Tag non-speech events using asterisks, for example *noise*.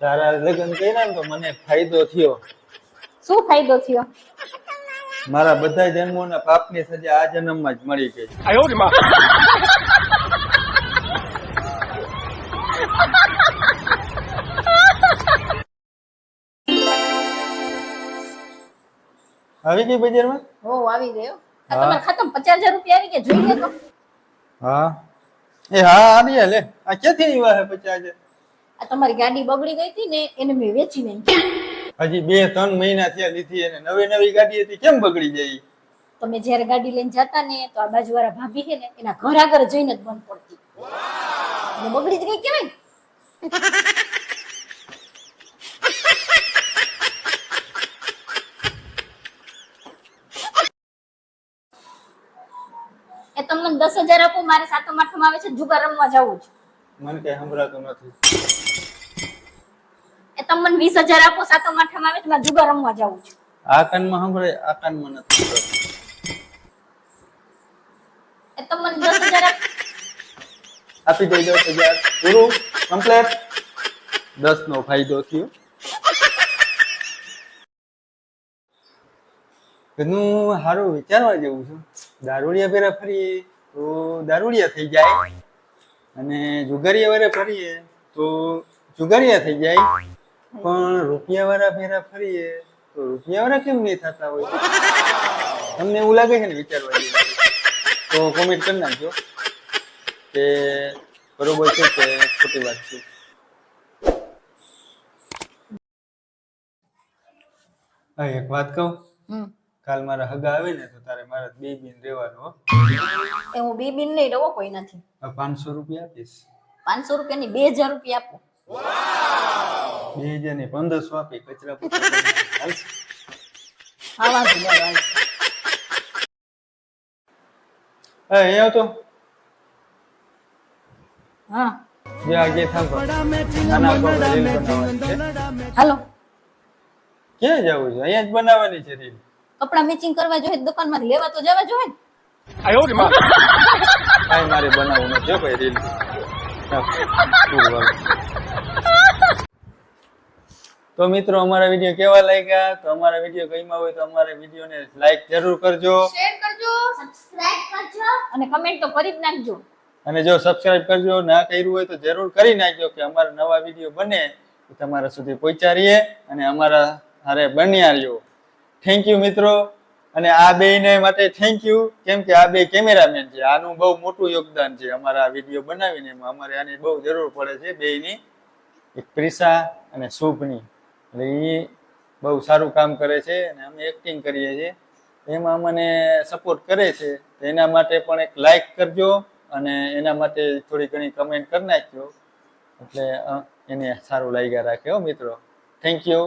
તારા લગ્ન કર્યા ને તો મને ફાયદો થયો. શું ફાયદો થયો? મારા બધા જન્મોના પાપની સજા આ જન્મમાં જ મળી ગઈ. આવી ગઈ બજારમાં? હો આવી ગયો આ તમારા ખાતામાં પચાસ હજાર રૂપિયા આવી ગયા જોઈએ તો. હા. એ હા આવી લે. આ ક્યાંથી આવ્યા હે પચાસ હજાર? આ તમારી ગાડી બગડી ગઈ હતી ને એને મેં વેચી નાખી હજી બે ત્રણ મહિના થયા લીધી અને નવી નવી ગાડી હતી કેમ બગડી જાય તમે જ્યારે ગાડી લઈને જતા ને તો આ બાજુવાળા ભાભી છે ને એના ઘર આગળ જઈને જ બંધ પડતી. અને બગડી જ ગઈ કેવાય એ તમને દસ હજાર આપો મારે સાતમ આઠમ આવે છે જુગાર રમવા જવું છે. મને કઈ સંભળાતું નથી. એ તમને વીસ હજાર આપો સાતમ આઠમ આવે મારે જુગાર રમવા જવું છું. આ કાનમાં સંભળાય આ કાનમાં નથી સંભળાતું. એ તમને દસ હજાર આપ- આપી દસ હજાર. પૂરું? કમ્પ્લેટ દસ નો ફાયદો થયો. એનું સારું વિચારવા જેવું છે. દારૂડિયા પેરા ફરીએ તો દારૂડિયા થઈ જાય. અને જુગારિયા વાળા ફરીએ તો જુગારિયા થઈ જાય. પણ રૂપિયા વાળા ફેરા ફરીએ તો રૂપિયા વાળા કેમ નહીં થતા હોય? તમને એવું લાગે છે ને વિચારવા તો કોમેન્ટ કરી નાખજો કે બરોબર છે કે ખોટી વાત છે. એક વાત કહું? કાલ મારા હગા આવે ને તો તારે મારા બે બિન રહેવાનું એ હું બે બિન નહીં રહો કોઈ નથી. પાંચસો રૂપિયા આપીશ. પાંચસો રૂપિયાની બે હજાર રૂપિયા આપો. બે હજાર ને પંદરસો આપી કચરા હા વાંધો નહીં. હા. જે આગે રીલ બનાવવાની છે. હાલો. ક્યાં જવું છે? અહીંયા જ બનાવવાની છે રીલ. કપડા મેચિંગ કરવા જોઈએ દુકાનમાં લેવા તો જવા જોઈએ *laughs* મારે? બનાવવું નથી હો ભાઈ રીલ. તો મિત્રો અમારા વીડિયો કેવા લાગ્યા? તો અમારા વીડિયો ગમ્યા હોય તો અમારા વિડીયોને લાઈક જરૂર કરજો. શેર કરજો સબસ્ક્રાઇબ કરજો. અને કમેન્ટ તો કરી જ નાખજો. અને જો સબસ્ક્રાઇબ કરજો ના કર્યું હોય તો જરૂર કરી નાખજો કે અમારા નવા વીડિયો બને તમારા સુધી પહોંચાડીએ અને અમારા હારે બન્યા રહ્યો. થેન્ક યુ મિત્રો. અને આ બેયને માટે થેન્ક યુ કેમ કે આ બે કેમેરામેન છે. આનું બહુ મોટું યોગદાન છે અમારા આ વીડિયો બનાવીને. અમારે આની બહુ જરૂર પડે છે બેયની. એક પ્રિસા અને શુભની. એટલે એ બહુ સારું કામ કરે છે અને અમે એક્ટિંગ કરીએ છીએ. એમાં અમને સપોર્ટ કરે છે. એના માટે પણ એક લાઈક કરજો અને એના માટે થોડી ઘણી કમેન્ટ કરી નાખજો. એટલે એને સારું લાગ્યા રાખે હો મિત્રો. Thank you